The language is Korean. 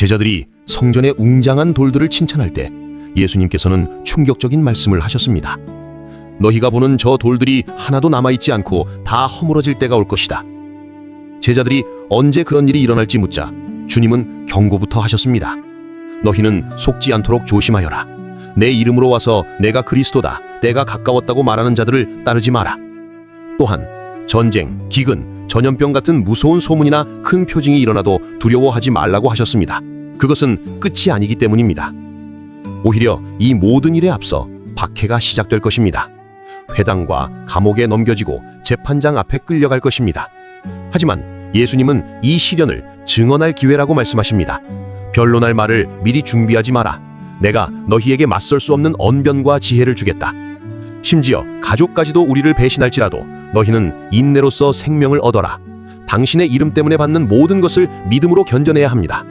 제자들이 성전의 웅장한 돌들을 칭찬할 때 예수님께서는 충격적인 말씀을 하셨습니다. 너희가 보는 저 돌들이 하나도 남아있지 않고 다 허물어질 때가 올 것이다. 제자들이 언제 그런 일이 일어날지 묻자 주님은 경고부터 하셨습니다. 너희는 속지 않도록 조심하여라. 내 이름으로 와서 내가 그리스도다, 때가 가까웠다고 말하는 자들을 따르지 마라. 또한 전쟁, 기근, 전염병 같은 무서운 소문이나 큰 표징이 일어나도 두려워하지 말라고 하셨습니다. 그것은 끝이 아니기 때문입니다. 오히려 이 모든 일에 앞서 박해가 시작될 것입니다. 회당과 감옥에 넘겨지고 재판장 앞에 끌려갈 것입니다. 하지만 예수님은 이 시련을 증언할 기회라고 말씀하십니다. 변론할 말을 미리 준비하지 마라. 내가 너희에게 맞설 수 없는 언변과 지혜를 주겠다. 심지어 가족까지도 우리를 배신할지라도 너희는 인내로서 생명을 얻어라. 당신의 이름 때문에 받는 모든 것을 믿음으로 견뎌내야 합니다.